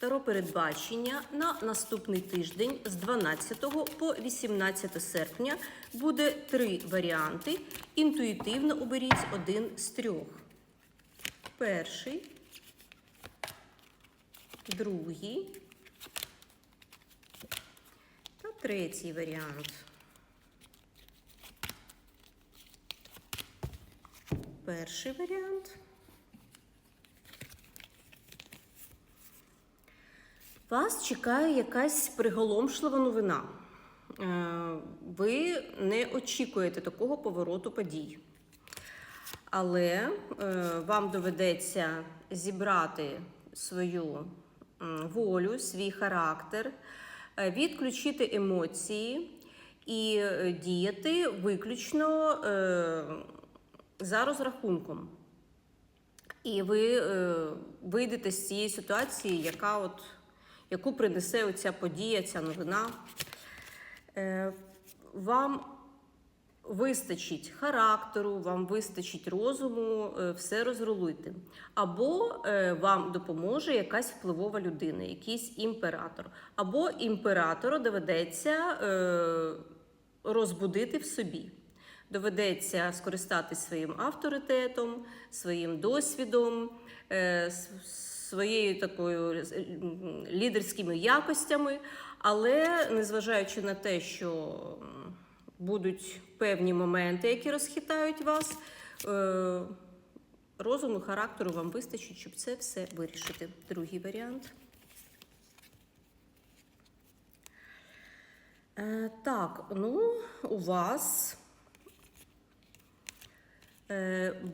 Таро передбачення на наступний тиждень з 12 по 18 серпня буде три варіанти. Інтуїтивно оберіть один з трьох. Перший, другий та третій варіант. Перший варіант. Вас чекає якась приголомшлива новина. Е, Ви не очікуєте такого повороту подій. Але е, вам доведеться зібрати свою волю, свій характер, е, відключити емоції і діяти виключно за розрахунком. І ви вийдете з цієї ситуації, яка от, яку принесе оця подія, ця новина. Е, вам вистачить характеру, вам вистачить розуму е, все розрулити. Або е, вам допоможе якась впливова людина, якийсь імператор. Або імператору доведеться розбудити в собі. Доведеться скористатись своїм авторитетом, своїм досвідом, своєю такою е, лідерськими якостями, але незважаючи на те, що будуть певні моменти, які розхитають вас, е, розуму, характеру вам вистачить, щоб це все вирішити. Другий варіант. Е, так, ну, у вас е,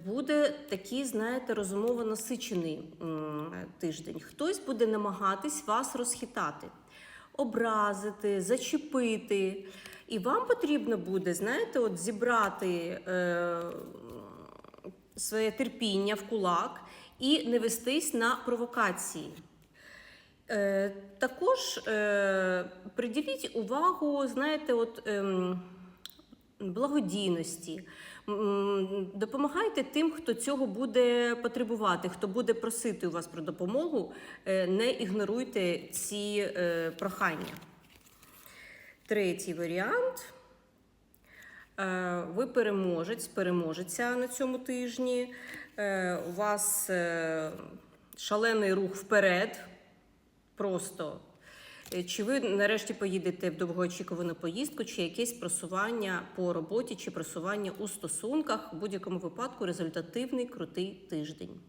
буде такий, знаєте, розумово насичений тиждень. Хтось буде намагатись вас розхитати, образити, зачепити. І вам потрібно буде, знаєте, от зібрати е, своє терпіння в кулак і не вестись на провокації. Е, також е, приділіть увагу, знаєте, от, ем, благодійності. Допомагайте тим, хто цього буде потребувати, хто буде просити у вас про допомогу. Е, Не ігноруйте ці е, прохання. Третій варіант. Е, Ви переможець, переможеця на цьому тижні. У вас шалений рух вперед. Просто. Е, Чи ви нарешті поїдете в довгоочікувану поїздку, чи якесь просування по роботі, чи просування у стосунках. В будь-якому випадку результативний крутий тиждень.